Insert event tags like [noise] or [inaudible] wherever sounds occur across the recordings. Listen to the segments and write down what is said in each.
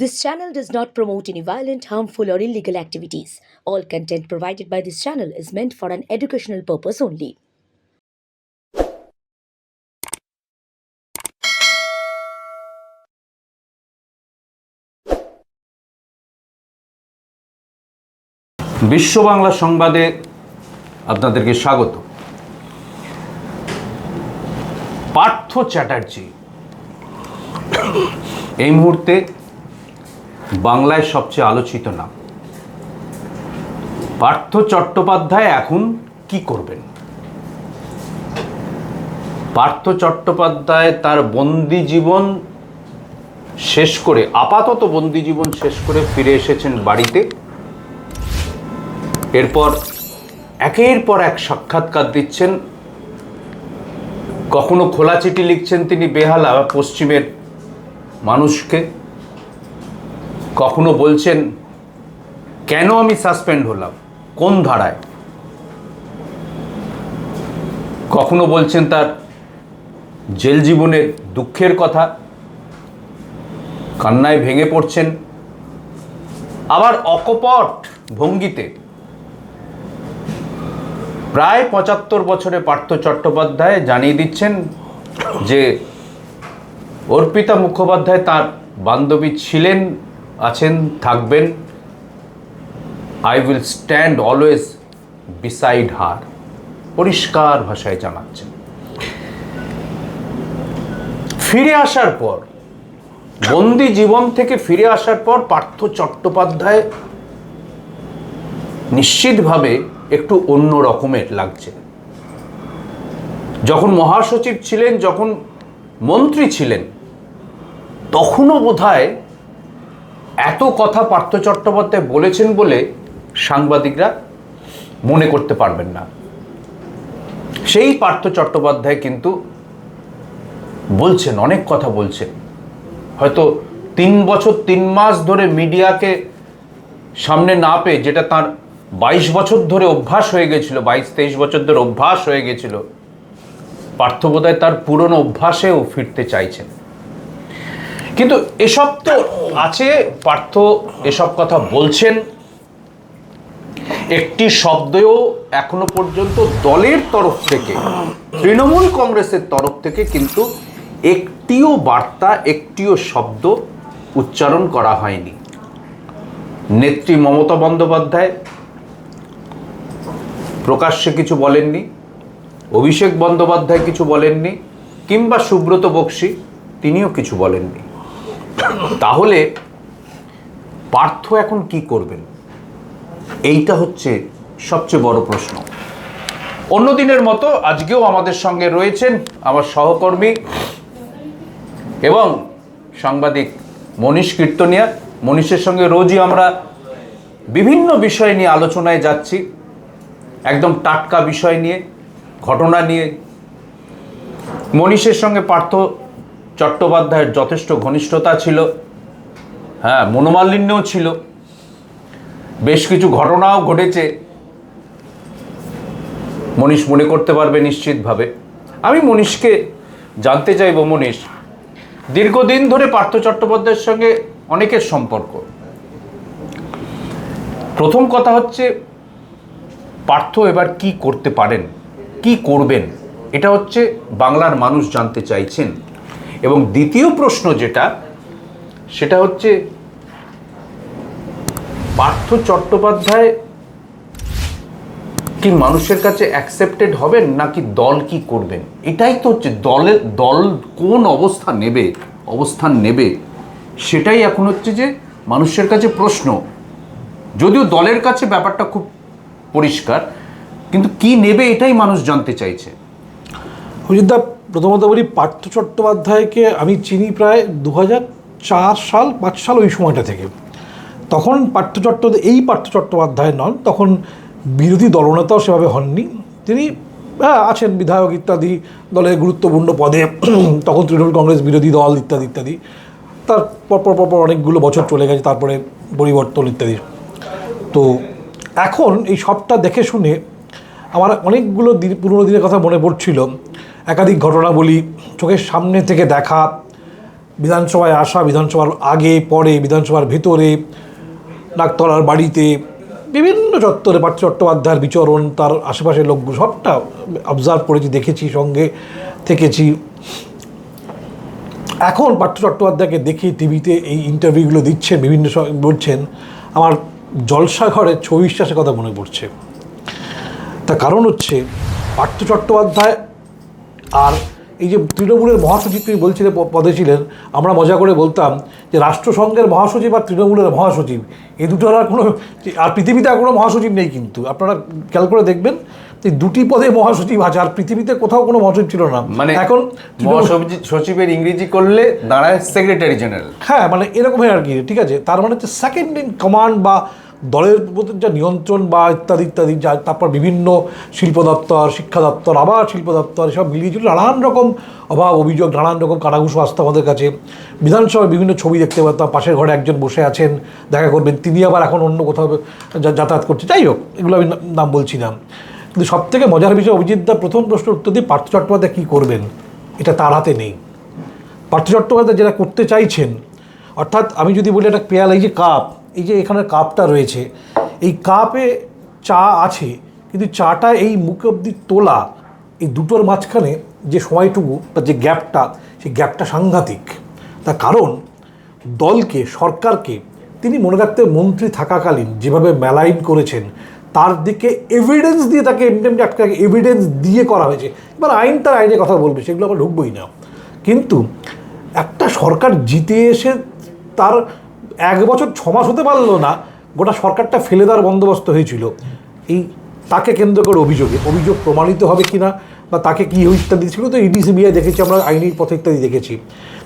This channel does not promote any violent, harmful, or illegal activities. All content provided by this channel is meant for an educational purpose only. বিশ্ব বাংলা সংবাদে আপনাদেরকে স্বাগত পার্থ চ্যাটার্জি এই মুহূর্তে বাংলায় সবচেয়ে আলোচিত নাম। পার্থ চট্টোপাধ্যায় এখন কি করবেন? পার্থ চট্টোপাধ্যায় তার বন্দি জীবন শেষ করে, আপাতত বন্দি জীবন শেষ করে ফিরে এসেছেন বাড়িতে। এরপর একের পর এক সাক্ষাৎকার দিচ্ছেন। কখনো খোলা চিঠি লিখছেন তিনি বেহালা পশ্চিমের মানুষকে। কখনো বলছেন, কেন আমি সাসপেন্ড হলাম? কোন ধারায়? কখনো বলছেন তার জেল জীবনের দুঃখের কথা, কান্নায় ভেঙে পড়ছেন। আবার অকপট ভঙ্গিতে প্রায় পঁচাত্তর বছরে পার্থ চট্টোপাধ্যায় জানিয়ে দিচ্ছেন যে, অর্পিতা মুখোপাধ্যায় তার বান্ধবী ছিলেন আছেন, থাকবেন। I will stand always beside her পরিষ্কার ভাষায় জানাচ্ছেন। ফিরে আসার পর, বন্দি জীবন থেকে ফিরে আসার পর পার্থ চট্টোপাধ্যায় নিশ্চিতভাবে একটু অন্য রকমের লাগছে। যখন মহাসচিব ছিলেন, যখন মন্ত্রী ছিলেন, তখনও বোধহয় এত কথা পার্থ চট্টোপাধ্যায় বলেছেন বলে সাংবাদিকরা মনে করতে পারবেন না। সেই পার্থ চট্টোপাধ্যায় কিন্তু বলছেন, অনেক কথা বলছেন। হয়তো তিন বছর, তিন মাস ধরে মিডিয়াকে সামনে না পেয়ে, যেটা তার বাইশ বছর ধরে অভ্যাস হয়ে গেছিল, বাইশ, তেইশ বছর ধরে অভ্যাস হয়ে গেছিল পার্থবোধয় তার পুরনো অভ্যাসেও ফিরতে চাইছেন। কিন্তু এসব তো আছে, পার্থ এসব কথা বলছেন। একটি শব্দেও এখনও পর্যন্ত দলের তরফ থেকে, তৃণমূল কংগ্রেসের তরফ থেকে কিন্তু একটিও বার্তা, একটিও শব্দ উচ্চারণ করা হয়নি। নেত্রী মমতা বন্দ্যোপাধ্যায় প্রকাশ্যে কিছু বলেননি, অভিষেক বন্দ্যোপাধ্যায় কিছু বলেননি, কিংবা সুব্রত বক্সি তিনিও কিছু বলেননি। তাহলে পার্থ এখন কি করবেন? এইটা হচ্ছে সবচেয়ে বড় প্রশ্ন। অন্য দিনের মতো আজকেও আমাদের সঙ্গে রয়েছেন আমার সহকর্মী এবং সাংবাদিক মনীষ কীর্তনিয়া। মনীষের সঙ্গে রোজই আমরা বিভিন্ন বিষয় নিয়ে আলোচনায় যাচ্ছি। একদম টাটকা বিষয় নিয়ে, ঘটনা নিয়ে। মনীষের সঙ্গে পার্থ চট্টোপাধ্যায়ের যথেষ্ট ঘনিষ্ঠতা ছিল। হ্যাঁ মনোমালিন্যও ছিল। বেশ কিছু ঘটনাও ঘটেছে। মনীষ মনে করতে পারবে নিশ্চিতভাবে। আমি মনীষকে জানতে চাইব, মনীষ, দীর্ঘদিন ধরে পার্থ চট্টোপাধ্যায়ের সঙ্গে অনেকের সম্পর্ক। প্রথম কথা হচ্ছে, পার্থ এবার কি করতে পারেন, কি করবেন, এটা হচ্ছে বাংলার মানুষ জানতে চাইছেন। এবং দ্বিতীয় প্রশ্ন যেটা, সেটা হচ্ছে পার্থ চট্টোপাধ্যায় কি মানুষের কাছে অ্যাকসেপ্টেড হবেন নাকি দল কি করবেন? এটাই তো হচ্ছে দলের, দল কোন অবস্থা নেবে, অবস্থান নেবে, সেটাই এখন হচ্ছে যে মানুষের কাছে প্রশ্ন। যদিও দলের কাছে ব্যাপারটা খুব পরিষ্কার, কিন্তু কি নেবে এটাই মানুষ জানতে চাইছে। অযোধ্যা প্রথমত বলি পার্থ চট্টোপাধ্যায়কে আমি চিনি প্রায় দু চার সাল, পাঁচ সাল ওই সময়টা থেকে। তখন পার্থ চট্টোপাধ্যায় এই পার্থ চট্টোপাধ্যায় নন, তখন বিরোধী দলনেতাও সেভাবে হননি। তিনি হ্যাঁ আছেন বিধায়ক ইত্যাদি, দলের গুরুত্বপূর্ণ পদে, [clears throat] তখন তৃণমূল কংগ্রেস, বিরোধী দল ইত্যাদি ইত্যাদি। তার পরপর পরপর অনেকগুলো বছর চলে গেছে, তারপরে পরিবর্তন ইত্যাদি। তো এখন এই সবটা দেখে শুনে আমার অনেকগুলো দিন, পুরোনো দিনের কথা মনে পড়ছিল। একাধিক ঘটনা বলি, চোখের সামনে থেকে দেখা, বিধানসভায় আসা, বিধানসভার আগে, পরে, বিধানসভার ভেতরে নাকতলার বাড়িতে বিভিন্ন চত্বরে পার্থ চট্টোপাধ্যায়ের বিচরণ, তার আশেপাশের লোকগুলো সবটা অবজার্ভ করেছি, দেখেছি, সঙ্গে থেকেছি। এখন পার্থ চট্টোপাধ্যায়কে দেখে টিভিতে এই ইন্টারভিউগুলো দিচ্ছেন, বিভিন্ন বলছেন, আমার জলসাঘরের ছবি বিশ্বাসের কথা মনে পড়ছে। তার কারণ হচ্ছে, পার্থ চট্টোপাধ্যায় আর এই যে তৃণমূলের মহাসচিব তিনি বলছিলেন পদে ছিলেন আমরা মজা করে বলতাম যে রাষ্ট্রসংঘের মহাসচিব আর তৃণমূলের মহাসচিব এই দুটোর আর কোনো আর পৃথিবীতে আর কোনো মহাসচিব নেই কিন্তু। আপনারা খেয়াল করে দেখবেন এই দুটি পদে মহাসচিব আছে আর পৃথিবীতে কোথাও কোনো মহাসচিব ছিল না। মানে এখন সচিবের ইংরেজি করলে দাঁড়ায় সেক্রেটারি জেনারেল। হ্যাঁ মানে এরকমই আর কি ঠিক আছে? তার মানে হচ্ছে সেকেন্ড ইন কমান্ড বা দলের প্রতি যা নিয়ন্ত্রণ বা ইত্যাদি ইত্যাদি, যা তারপর বিভিন্ন শিল্প দপ্তর, শিক্ষা দপ্তর, আবার শিল্প দপ্তর, এসব মিলিয়ে ঝুলিয়ে নানান রকম অভাব, অভিযোগ, নানান রকম কানাঘুষো আসতো আমাদের কাছে। বিধানসভায় বিভিন্ন ছবি দেখতে পারতাম পাশের ঘরে একজন বসে আছেন, দেখা করবেন, তিনি আবার এখন অন্য কোথাও যাতায়াত করছে। যাই হোক, এগুলো আমি নাম বলছি না। কিন্তু সব থেকে মজার বিষয়, অভিজিৎ দা প্রথম প্রশ্নের উত্তর দিয়ে পার্থ চট্টোপাধ্যায় কী করবেন? এটা তার হাতে নেই। পার্থ চট্টোপাধ্যায় যেটা করতে চাইছেন, অর্থাৎ আমি যদি বলি একটা পেয়াল, এই যে কাপ এই যে এখানে কাপটা রয়েছে, এই কাপে চা আছে, কিন্তু চাটা এই মুখে অবধি তোলা, এই দুটোর মাঝখানে যে সময়টুকু বা যে গ্যাপটা, সেই গ্যাপটা সাংঘাতিক। তার কারণ, দলকে, সরকারকে, তিনি মনে রাখতে মন্ত্রী থাকাকালীন যেভাবে মেলাইন করেছেন, তার দিকে এভিডেন্স দিয়ে তাকে এমনি এমনি আটকে এভিডেন্স দিয়ে করা হয়েছে। এবার আইন তার আইনে কথা বলবে, সেগুলো আমরা ঢুকবই না। কিন্তু একটা সরকার জিতে এসে তার এক বছর ছ মাস হতে পারল না, গোটা সরকারটা ফেলে দেওয়ার বন্দোবস্ত হয়েছিল। এই তাকে কেন্দ্র করে অভিযোগে, অভিযোগ প্রমাণিত হবে কিনা বা তাকে কী ইত্যাদি ছিল তো ইডি, সিবিআই দেখেছি আমরা, আইনি পথে ইত্যাদি দেখেছি।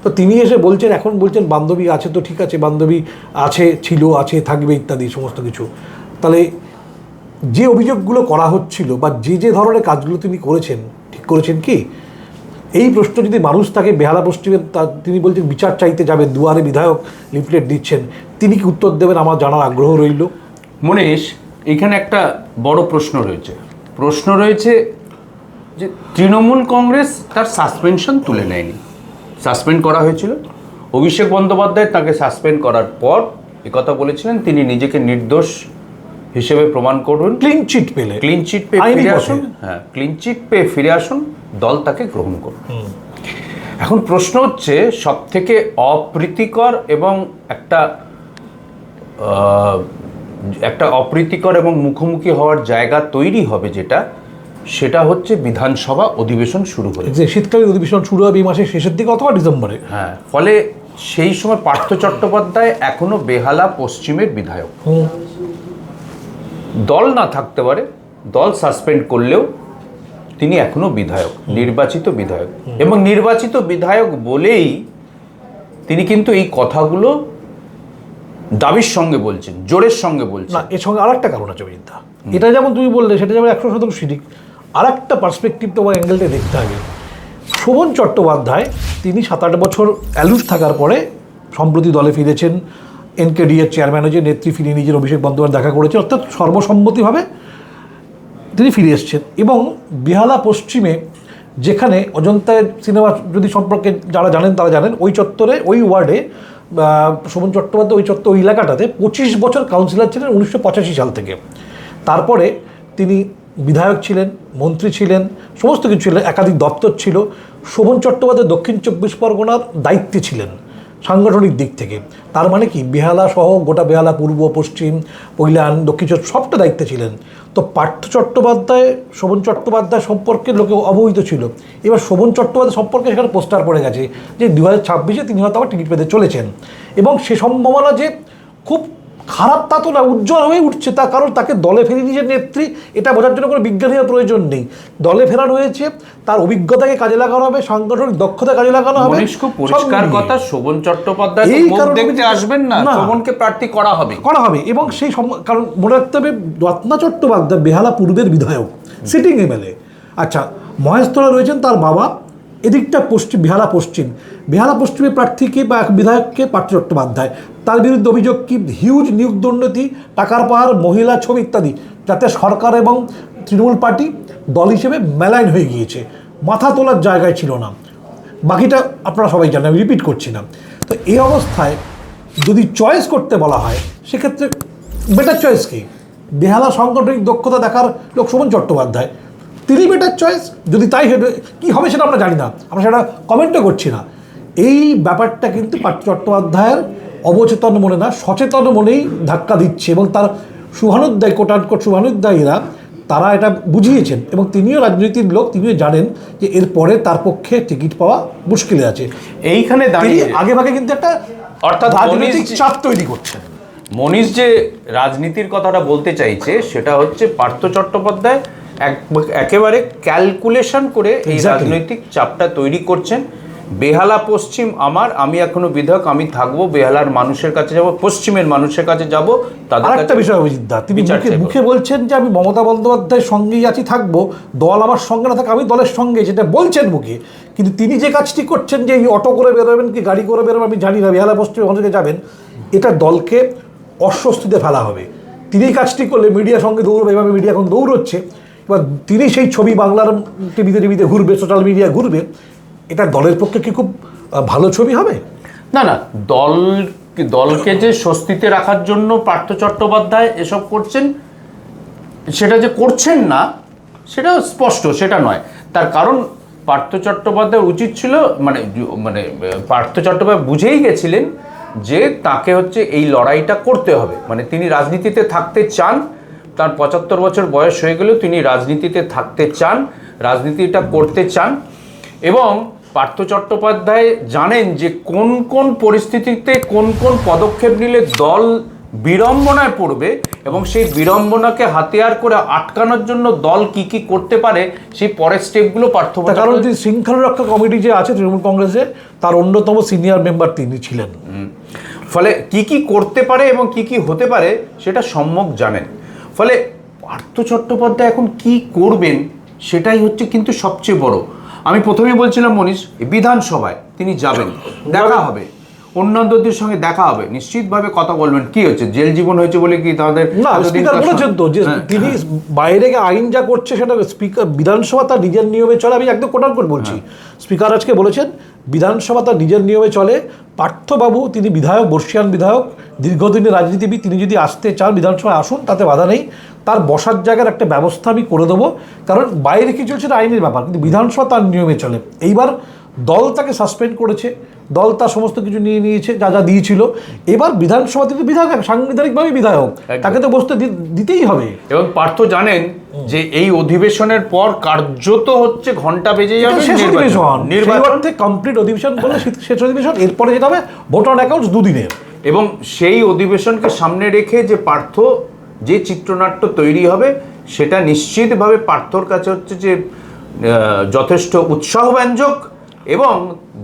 তো তিনি এসে বলছেন, এখন বলছেন বান্ধবী আছে তো ঠিক আছে, বান্ধবী আছে, ছিল, আছে, থাকবে ইত্যাদি, সমস্ত কিছু। তাহলে যে অভিযোগগুলো করা হচ্ছিল বা যে যে ধরনের কাজগুলো তিনি করেছেন, ঠিক করেছেন কি? এই প্রশ্ন যদি মানুষ তাকে বেহালা পশ্চিমে তিনি বলছেন বিচার চাইতে যাবেন দুয়ারে বিধায়ক লিফলেট দিচ্ছেন। তিনি কি উত্তর দেবেন? আমার জানার আগ্রহ রইল। মনীষ এখানে একটা বড় প্রশ্ন রয়েছে। প্রশ্ন রয়েছে যে তৃণমূল কংগ্রেস তার সাসপেনশন তুলে নেয়নি। সাসপেন্ড করা হয়েছিল। অভিষেক বন্দ্যোপাধ্যায় তাকে সাসপেন্ড করার পর কথা বলেছিলেন তিনি নিজেকে নির্দোষ হিসেবে প্রমাণ করুন। ক্লিন চিট পেলে। ক্লিন চিট পেয়ে ফিরে আসুন। হ্যাঁ ক্লিন চিট পেয়ে ফিরে আসুন। দল তাকে গ্রহণ করুন। এখন প্রশ্ন হচ্ছে সব থেকে অপ্রীতিকর এবং একটা একটা অপ্রীতিকর এবং মুখোমুখি হওয়ার জায়গা তৈরি হবে যেটা সেটা হচ্ছে বিধানসভা অধিবেশন শুরু হয়ে যে শীতকালীন অধিবেশন শুরু হবে এই মাসের শেষের দিকে অথবা ডিসেম্বরে? হ্যাঁ ফলে সেই সময় পার্থ চট্টোপাধ্যায় এখনও বেহালা পশ্চিমের বিধায়ক। দল না থাকতে পারে দল সাসপেন্ড করলেও তিনি এখনও বিধায়ক নির্বাচিত বিধায়ক। এবং নির্বাচিত বিধায়ক বলেই তিনি কিন্তু এই কথাগুলো দাবির সঙ্গে বলছেন জোরের সঙ্গে বলছেন। না এর সঙ্গে আরেকটা কারণ আছে অভিজিৎদা এটা যেমন তুমি বললে সেটা যেমন একশো শতাংশ ঠিক আর একটা পার্সপেক্টিভ তোমার অ্যাঙ্গেলটা দেখতে হবে। শোভন চট্টোপাধ্যায় তিনি সাত আট বছর অ্যালুস থাকার পরে সম্প্রতি দলে ফিরেছেন। এনকেডিএর চেয়ারম্যান যে নেত্রী ফিরে নিজের অভিষেক বন্দ্যোপাধ্যায় দেখা করেছে অর্থাৎ সর্বসম্মতিভাবে তিনি ফিরে এসছেন। এবং বেহালা পশ্চিমে যেখানে অজন্তায় সিনেমা যদি সম্পর্কে যারা জানেন তারা জানেন, ওই চত্বরে, ওই ওয়ার্ডে শোভন চট্টোপাধ্যায় ওই চত্বর ওই এলাকাটাতে পঁচিশ বছর কাউন্সিলর ছিলেন উনিশশো পঁচাশি সাল থেকে। তারপরে তিনি বিধায়ক ছিলেন, মন্ত্রী ছিলেন, সমস্ত কিছু ছিলেন একাধিক দপ্তর ছিল। শোভন চট্টোপাধ্যায় দক্ষিণ চব্বিশ পরগনার দায়িত্বে ছিলেন। সাংগঠনিক দিক থেকে। তার মানে কি? বেহালা সহ গোটা বেহালা পূর্ব, পশ্চিম, পৈলান, দক্ষিণ সবটা দায়িত্বে ছিলেন। তো পার্থ চট্টোপাধ্যায়, শোভন চট্টোপাধ্যায় সম্পর্কে লোকে অবহিত ছিল। এবার শোভন চট্টোপাধ্যায় সম্পর্কে সেখানে পোস্টার পড়ে গেছে যে দু হাজার ছাব্বিশে তিনি হয়তো আবার টিকিট পেতে চলেছেন। এবং সে সম্ভাবনা যে খুব খারাপ তা তো না উজ্জ্বল হয়ে উঠছে তার কারণ তাকে দলে ফেরে নিজের নেত্রী এটা বোঝার জন্য কোনো বিজ্ঞানীর প্রয়োজন নেই। দলে ফেরানো হয়েছে তার অভিজ্ঞতাকে কাজে লাগানো হবে সাংগঠনিক দক্ষতা কাজে লাগানো হবে পরিষ্কার কথা শোভন চট্টোপাধ্যায় এই কারণে দেখতে আসবেন না না। শোভনকে প্রার্থী করা হবে। করা হবে এবং সেই কারণ মনে রাখতে হবে রত্না চট্টোপাধ্যায় বেহালা পূর্বের বিধায়ক সিটিং এমএলএ আচ্ছা মহেশতলা রয়েছেন তার বাবা এদিকটা পশ্চিম বেহালা পশ্চিম। বেহালা পশ্চিমের প্রার্থীকে বা এক বিধায়ককে পার্থ চট্টোপাধ্যায়। তার বিরুদ্ধে অভিযোগ কি? হিউজ নিয়োগ দুর্নীতি, টাকার পাহাড়, মহিলা ছবি ইত্যাদি, যাতে সরকার এবং তৃণমূল পার্টি দল হিসেবে মেলাইন হয়ে গিয়েছে। মাথা তোলার জায়গায় ছিল না। বাকিটা আপনারা সবাই জানেন, আমি রিপিট করছি না। তো এই অবস্থায় যদি চয়েস করতে বলা হয়, সেক্ষেত্রে বেটার চয়েস কি? বেহালা সাংগঠনিক দক্ষতা দেখার লোক সুমন চট্টোপাধ্যায়। তিনি বেটার চয়েস যদি তাই কি হবে সেটা আমরা জানি না। আমরা সেটা কমেন্টও করছি না। এই ব্যাপারটা কিন্তু পার্থ চট্টোপাধ্যায়ের অবচেতন মনে না সচেতন মনেই ধাক্কা দিচ্ছে এবং তার শুভানুদ্দায়ী কোটানকোট শুভানুদ্দায়ীরা তারা এটা বুঝিয়েছেন এবং তিনিও রাজনীতির লোক তিনিও জানেন যে এরপরে তার পক্ষে টিকিট পাওয়া মুশকিলে আছে। এইখানে দাঁড়িয়ে আগে ভাগে কিন্তু একটা অর্থাৎ রাজনৈতিক চাপ তৈরি করছেন। মনীষ যে রাজনীতির কথাটা বলতে চাইছে সেটা হচ্ছে পার্থ চট্টোপাধ্যায়। এক একেবারে ক্যালকুলেশন করে এই রাজনৈতিক চাপটা তৈরি করছেন। বেহালা পশ্চিম আমার আমি এখনও বিধায়ক আমি থাকব বেহালার মানুষের কাছে যাব পশ্চিমের মানুষের কাছে যাব তাদের একটা বিষয় অভিজিৎ দা তিনি মুখে বলছেন যে আমি মমতা বন্দ্যোপাধ্যায়ের সঙ্গেই আছি থাকব দল আমার সঙ্গে না থাকে আমি দলের সঙ্গে যেটা বলছেন মুখে কিন্তু তিনি যে কাজটি করছেন যে এই অটো করে বেরোবেন কি গাড়ি করে বেরোবেন আমি জানি না বেহালা পশ্চিমে অনেকে যাবেন এটা দলকে অস্বস্তিতে ফেলা হবে। তিনি কাজটি করলে মিডিয়ার সঙ্গে দৌড়বে এভাবে মিডিয়া এখন দৌড়চ্ছে এবার তিনি সেই ছবি বাংলার টিভিতে টিভিতে ঘুরবে সোশ্যাল মিডিয়া ঘুরবে এটা দলের পক্ষে কি খুব ভালো ছবি হবে? না না, দল দলকে যে স্বস্তিতে রাখার জন্য পার্থ চট্টোপাধ্যায় এসব করছেন, সেটা যে করছেন না সেটা স্পষ্ট, সেটা নয়। তার কারণ পার্থ চট্টোপাধ্যায় উচিত ছিল মানে মানে পার্থ চট্টোপাধ্যায় বুঝেই গেছিলেন যে তাকে হচ্ছে এই লড়াইটা করতে হবে। মানে তিনি রাজনীতিতে থাকতে চান, তার পঁচাত্তর বছর বয়স হয়ে গেলেও তিনি রাজনীতিতে থাকতে চান, রাজনীতিটা করতে চান এবং পার্থ চট্টোপাধ্যায় জানেন যে কোন কোন পরিস্থিতিতে কোন কোন পদক্ষেপ নিলে দল বিড়ম্বনায় পড়বে এবং সেই বিড়ম্বনাকে হাতিয়ার করে আটকানোর জন্য দল কি কি করতে পারে সেই পরের স্টেপগুলো পার্থ কারণ যে শৃঙ্খলা রক্ষা কমিটি যে আছে তৃণমূল কংগ্রেসে তার অন্যতম সিনিয়র মেম্বার তিনি ছিলেন। ফলে কি কি করতে পারে এবং কি কি হতে পারে সেটা সম্যক জানেন। ফলে পার্থ চট্টোপাধ্যায় এখন কি করবেন সেটাই হচ্ছে কিন্তু সবচেয়ে বড়। আমি প্রথমেই বলছিলাম মনীষ বিধানসভায় তিনি যাবেন। দেখা হবে। অন্যান্যদের সঙ্গে দেখা হবে। নিশ্চিতভাবে কথা বলবেন। কি হচ্ছে? জেল জীবন হয়েছে বলে কি তাদের না স্পিকার বলেছেন তো যে হ্যাঁ, তিনি বাইরে গিয়ে আইন যা করছে সেটা স্পিকার বিধানসভা তার নিজের নিয়মে চলে। আমি একদম কোটান করে বলছি। স্পিকার আজকে বলেছেন বিধানসভা তার নিজের নিয়মে চলে। পার্থবাবু তিনি বিধায়ক বর্ষিয়ান বিধায়ক দীর্ঘদিনের রাজনীতিবিদ তিনি যদি আসতে চান বিধানসভায় আসুন তাতে বাধা নেই। তার বসার জায়গার একটা ব্যবস্থা আমি করে দেবো কারণ বাইরে কি চলছে আইনের ব্যাপার কিন্তু বিধানসভা তার নিয়মে চলে। এইবার দল তাকে সাসপেন্ড করেছে দল তার সমস্ত কিছু নিয়ে নিয়েছে যা যা দিয়েছিল। এবার বিধানসভা তিনি বিধায়ক সাংবিধানিকভাবে বিধায়ক তাকে তো বসতে দিতেই হবে। এবং পার্থ জানেন যে এই অধিবেশনের পর কার্যত হচ্ছে ঘণ্টা বেজে যাবে নির্বাচন। কমপ্লিট অধিবেশন বলে শেষ অধিবেশন। এরপরে যেটা হবে ভোট অন অ্যাকাউন্টস দুদিনের। এবং সেই অধিবেশনকে সামনে রেখে যে পার্থ যে চিত্রনাট্য তৈরি হবে সেটা নিশ্চিতভাবে পার্থর কাছে হচ্ছে যে যথেষ্ট উৎসাহব্যঞ্জক এবং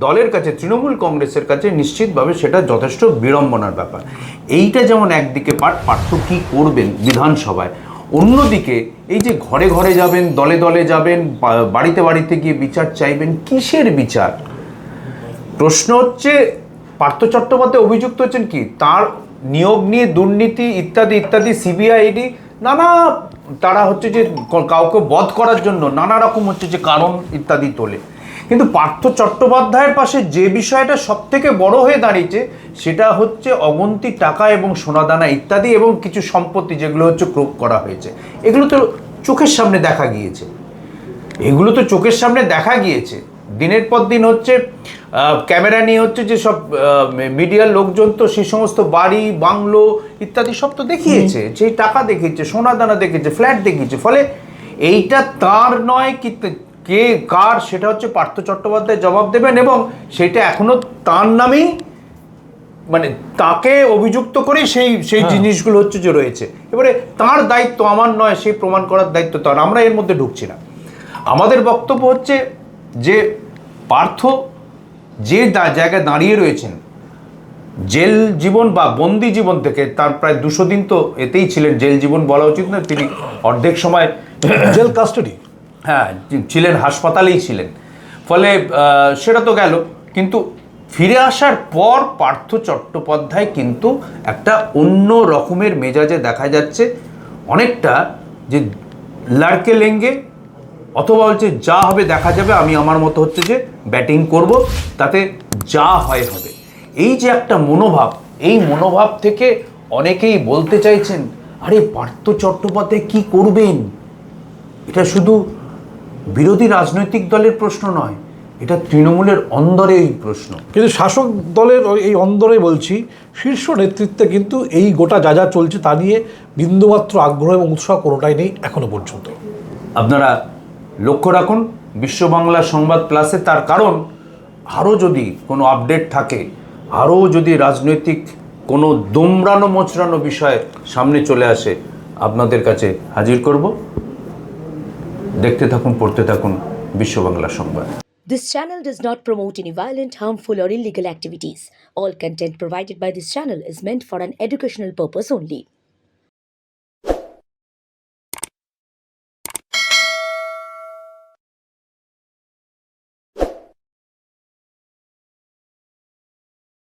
দলের কাছে তৃণমূল কংগ্রেসের কাছে নিশ্চিতভাবে সেটা যথেষ্ট বিড়ম্বনার ব্যাপার। এইটা যেমন একদিকে পার পার্থ কী করবেন বিধানসভায়? অন্যদিকে এই যে ঘরে ঘরে যাবেন, দলে দলে যাবেন বাড়িতে বাড়িতে গিয়ে বিচার চাইবেন, কিসের বিচার? প্রশ্ন হচ্ছে, পার্থ চট্টোপাধ্যায় অভিযুক্ত হচ্ছেন কি? তার নিয়োগ নিয়ে দুর্নীতি ইত্যাদি ইত্যাদি সিবিআইডি নানা তারা হচ্ছে যে কাউকে বধ করার জন্য নানা রকম হচ্ছে যে কারণ ইত্যাদি তোলে। কিন্তু পার্থ চট্টোপাধ্যায়ের পাশে যে বিষয়টা সব থেকে বড় হয়ে দাঁড়িয়েছে সেটা হচ্ছে অগন্তি টাকা এবং সোনাদানা ইত্যাদি এবং কিছু সম্পত্তি যেগুলো হচ্ছে ক্রোপ করা হয়েছে। এগুলো তো চোখের সামনে দেখা গিয়েছে। এগুলো তো চোখের সামনে দেখা গিয়েছে। দিনের পর দিন হচ্ছে ক্যামেরা নিয়ে হচ্ছে যে সব মিডিয়ার লোকজন তো সেই সমস্ত বাড়ি বাংলো ইত্যাদি সব তো দেখিয়েছে। সেই টাকা দেখিয়েছে সোনা দানা দেখেছে ফ্ল্যাট দেখিয়েছে। ফলে এইটা তার নয় কি কে কার সেটা হচ্ছে পার্থ চট্টোপাধ্যায় জবাব দেবেন এবং সেটা এখনও তার নামেই মানে তাকে অভিযুক্ত করেই সেই সেই জিনিসগুলো হচ্ছে যে রয়েছে। এবারে তার দায়িত্ব আমার নয় সেই প্রমাণ করার দায়িত্ব তার। আমরা এর মধ্যে ঢুকছি না। আমাদের বক্তব্য হচ্ছে যে পার্থ যে জায়গায় দাঁড়িয়ে রয়েছেন জেল জীবন বা বন্দি জীবন থেকে তার প্রায় দুশো দিন তো এতেই ছিলেন। জেল জীবন বলা উচিত না তিনি অর্ধেক সময় জেল কাস্টাডি। হ্যাঁ ছিলেন, হাসপাতালেই ছিলেন। ফলে সেটা তো গেল। কিন্তু ফিরে আসার পর পার্থ চট্টোপাধ্যায় কিন্তু একটা অন্য রকমের মেজাজে দেখা যাচ্ছে। অনেকটা যে লাড়কে লেঙ্গে, অথবা হচ্ছে যা হবে দেখা যাবে, আমি আমার মতো হচ্ছে যে ব্যাটিং করব, তাতে যা হয় হবে। এই যে একটা মনোভাব, এই মনোভাব থেকে অনেকেই বলতে চাইছেন, আরে, পার্থ চট্টোপাধ্যায় কি করবেন? এটা শুধু বিরোধী রাজনৈতিক দলের প্রশ্ন নয় এটা তৃণমূলের অন্দরেই প্রশ্ন। কিন্তু শাসক দলের এই অন্দরে বলছি শীর্ষ নেতৃত্বে কিন্তু এই গোটা যা যা চলছে তা নিয়ে বিন্দুমাত্র আগ্রহ এবং উৎসাহ কোনোটাই নেই এখনও পর্যন্ত। আপনারা লক্ষ্য রাখুন বিশ্ব বাংলা সংবাদ প্লাসে তার কারণ আরও যদি কোনো আপডেট থাকে আরও যদি রাজনৈতিক কোনো দোমড়ানো মোচড়ানো বিষয় সামনে চলে আসে আপনাদের কাছে হাজির করব। দেখতে থাকুন পড়তে থাকুন বিশ্ব বাংলা সংবাদ This channel does not promote any violent, harmful, or illegal activities. All content provided by this channel is meant for an educational purpose only.